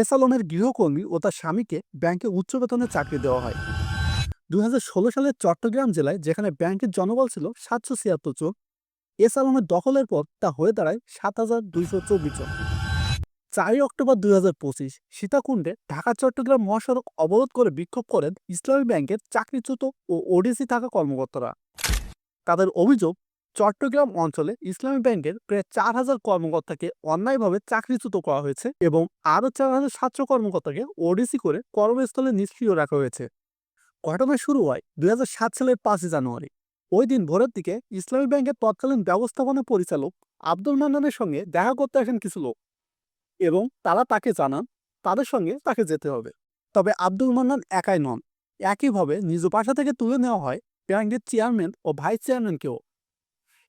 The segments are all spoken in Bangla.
এস আলমের গৃহকর্মী ও তার স্বামীকে ব্যাংকে উচ্চ বেতনে চাকরি দেওয়া হয়। দুই সালে চট্টগ্রাম জেলায় যেখানে ব্যাংকের জনবল ছিল সাতশো ছিয়াত্তর জন এস আলমের দখলের পর তা হয়ে দাঁড়ায় সাত হাজার দুইশো চব্বিশ জন। চারই অক্টোবর দুই হাজার পঁচিশ সীতাকুণ্ডে ঢাকা চট্টগ্রাম মহাসড়ক অবরোধ করে বিক্ষোভ করেন ইসলামী ব্যাংকের চাকরিচ্যুত ও ওডিসি থাকা কর্মকর্তারা। তাদের অভিযোগ চট্টগ্রাম অঞ্চলে ইসলামী ব্যাংকের প্রায় চার হাজার কর্মকর্তাকে অন্যায়ভাবে চাকরিচ্যুত করা হয়েছে এবং আরও চার হাজার সাতশো কর্মকর্তাকে ওডিসি করে কর্মস্থলে নিষ্ক্রিয় রাখা হয়েছে। ঘটনা শুরু হয় দুই সাত সালের পাঁচই জানুয়ারি। ওই দিন ভোরের দিকে ইসলামী ব্যাংকের তৎকালীন ব্যবস্থাপনা পরিচালক আব্দুল মান্নানের সঙ্গে দেখা করতে আসেন কিছু লোক এবং তারা তাকে জানান তাদের সঙ্গে তাকে যেতে হবে। তবে আব্দুল মান্নান একাই নন। একইভাবে নিজ বাসা থেকে তুলে নেওয়া হয় ব্যাংকের চেয়ারম্যান ও ভাইস চেয়ারম্যানকেও।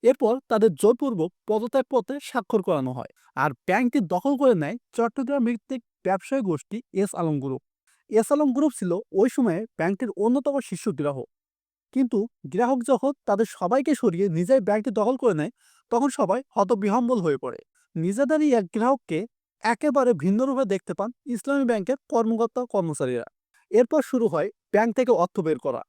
এরপর তাদের জোরপূর্বক পদত্যাগ পত্রে স্বাক্ষর করানো হয়। আর ব্যাংকটি দখল করে নেয় চট্টগ্রাম ভিত্তিক ব্যবসায়ী গোষ্ঠী S Alam group. S Alam group ছিল ওই সময়ে ব্যাংকটির অন্যতম শীর্ষ গ্রাহক। কিন্তু গ্রাহক যখন তাদের সবাইকে সরিয়ে নিজেই ব্যাংকটি দখল করে নেয়, তখন সবাই হতবিহম্বল হয়ে পড়ে। নিজেদেরই এক গ্রাহককে একেবারে ভিন্ন রূপে দেখতে পান ইসলামী ব্যাংকের কর্মকর্তা কর্মচারীরা। এরপর শুরু হয় ব্যাংক থেকে অর্থ বের করা।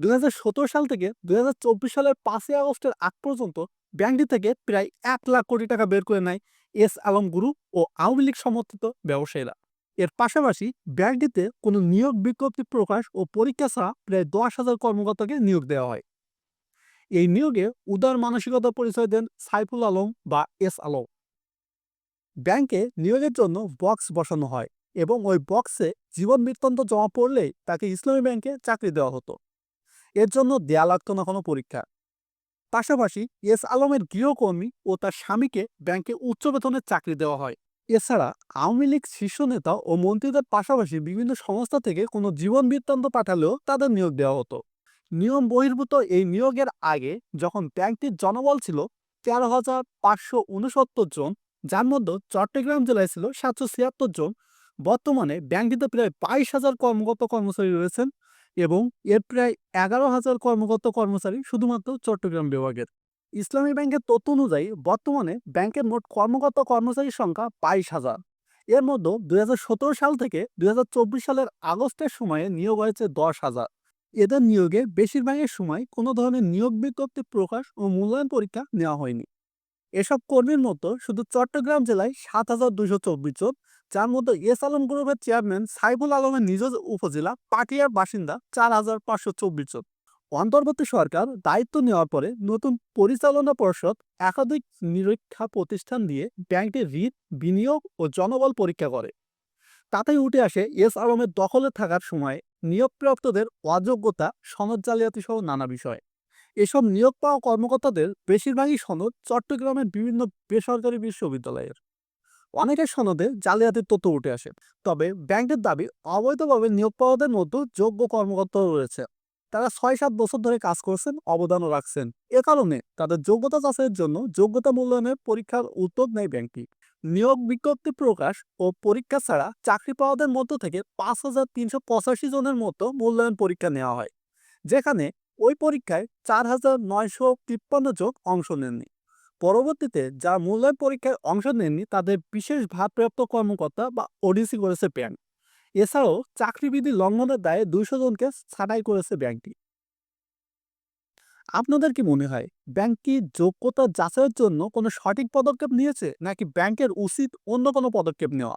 দুই হাজার সতেরো সাল থেকে দুই হাজার চব্বিশ সালের পাঁচই আগস্টের আগ পর্যন্ত ব্যাংকটি থেকে প্রায় এক লাখ কোটি টাকা বের করে নেয় এস আলম গ্রুপ ও আওয়ামী লীগ সমর্থিত ব্যবসায়ীরা। এর পাশাপাশি ব্যাংকটিতে কোনো নিয়োগ বিজ্ঞপ্তি প্রকাশ ও পরীক্ষা ছাড়া প্রায় দশ হাজার কর্মকর্তাকে নিয়োগ দেওয়া হয়। এই নিয়োগে উদার মানসিকতা পরিচয় দেন সাইফুল আলম বা এস আলম। ব্যাংকে নিয়োগের জন্য বক্স বসানো হয় এবং ওই বক্সে জীবন বৃত্তান্ত জমা পড়লেই তাকে ইসলামী ব্যাংকে চাকরি দেওয়া হতো। এর জন্য দেয়া লাগতো না কোনো পরীক্ষা। পাশাপাশি এস আলমের গৃহকর্মী ও তার স্বামীকে ব্যাংকে উচ্চ বেতনের চাকরি দেওয়া হয়। এছাড়া আওয়ামী লীগ শীর্ষ নেতা ও মন্ত্রীদের পাশাপাশি বিভিন্ন সংস্থা থেকে কোনো জীবন বৃত্তান্ত পাঠালেও তাদের নিয়োগ দেওয়া হতো। নিয়ম বহির্ভূত এই নিয়োগের আগে যখন ব্যাংকটির জনবল ছিল তেরো হাজার পাঁচশো উনসত্তর জন, যার মধ্যে চট্টগ্রাম জেলায় ছিল সাতশো ছিয়াত্তর জন, বর্তমানে ব্যাংকটিতে প্রায় বাইশ হাজার কর্মকর্তা কর্মচারী রয়েছেন এবং এর প্রায় এগারো হাজার কর্মকর্তা কর্মচারী শুধুমাত্র চট্টগ্রাম বিভাগের। ইসলামী ব্যাংকের তথ্য অনুযায়ী বর্তমানে ব্যাংকের মোট কর্মকর্তা কর্মচারীর সংখ্যা বাইশ হাজার। এর মধ্যে দুই হাজার সতেরো সাল থেকে দুই হাজার চব্বিশ সালের আগস্টের সময়ে নিয়োগ হয়েছে দশ হাজার। এদের নিয়োগে বেশিরভাগের সময় কোনো ধরনের নিয়োগ বিজ্ঞপ্তি প্রকাশ ও মূল্যায়ন পরীক্ষা নেওয়া হয়নি। এসব কর্মীর মতো শুধু চট্টগ্রাম জেলায় সাত হাজার দুইশো চব্বিশ জন, যার মধ্যে এস আলম গ্রুপের চেয়ারম্যান সাইফুল আলমের নিজ উপজেলা পাটিয়ার বাসিন্দা চার হাজার পাঁচশো চব্বিশ জন। অন্তর্বর্তী সরকার দায়িত্ব নেওয়ার পরে নতুন পরিচালনা পর্ষদ একাধিক নিরীক্ষা প্রতিষ্ঠান দিয়ে ব্যাংকটির ঋণ, বিনিয়োগ ও জনবল পরীক্ষা করে। তাতেই উঠে আসে এস আলমের দখলে থাকার সময় নিয়োগপ্রাপ্তদের অযোগ্যতা, সনদ জালিয়াতি সহ নানা বিষয়। এসব নিয়োগ পাওয়া কর্মকর্তাদের বেশিরভাগই সনদ চট্টগ্রামের বিভিন্ন বেসরকারি বিশ্ববিদ্যালয়ের। অনেকের সনদে জালিয়াতির তথ্য উঠে আসে, তবে ব্যাংকের দাবি অবৈধভাবে নিয়োগ পাওয়াদের মধ্যে যোগ্য কর্মকর্তাও রয়েছে। তারা ছয় সাত বছর ধরে কাজ করছেন, অবদানও রাখছেন। এ কারণে তাদের যোগ্যতা যাচাইয়ের জন্য যোগ্যতা মূল্যায়নের পরীক্ষার উদ্যোগ নেয় ব্যাংকটি। নিয়োগ বিজ্ঞপ্তি প্রকাশ ও পরীক্ষা ছাড়া চাকরি পাওয়াদের মধ্য থেকে পাঁচ হাজার তিনশো পঁচাশি জনের মতো মূল্যায়ন পরীক্ষা নেওয়া হয়, যেখানে ওই পরীক্ষায় চার হাজার নয়শো তিপ্পান্ন জন অংশ নেননি। পরবর্তীতে যা মূল্যায়ন পরীক্ষায় অংশ নেননি, তাদের বিশেষ ভারপ্রাপ্ত কর্মকর্তা বা ওডিসি করেছে ব্যাংক এছাড়াও চাকরিবিধি লঙ্ঘনের দায়ে দুইশো জনকে ছাঁটাই করেছে ব্যাংকটি আপনাদের কি মনে হয় ব্যাংক কি যোগ্যতা যাচাইয়ের জন্য কোনো সঠিক পদক্ষেপ নিয়েছে, নাকি ব্যাংকের উচিত অন্য কোনো পদক্ষেপ নেওয়া?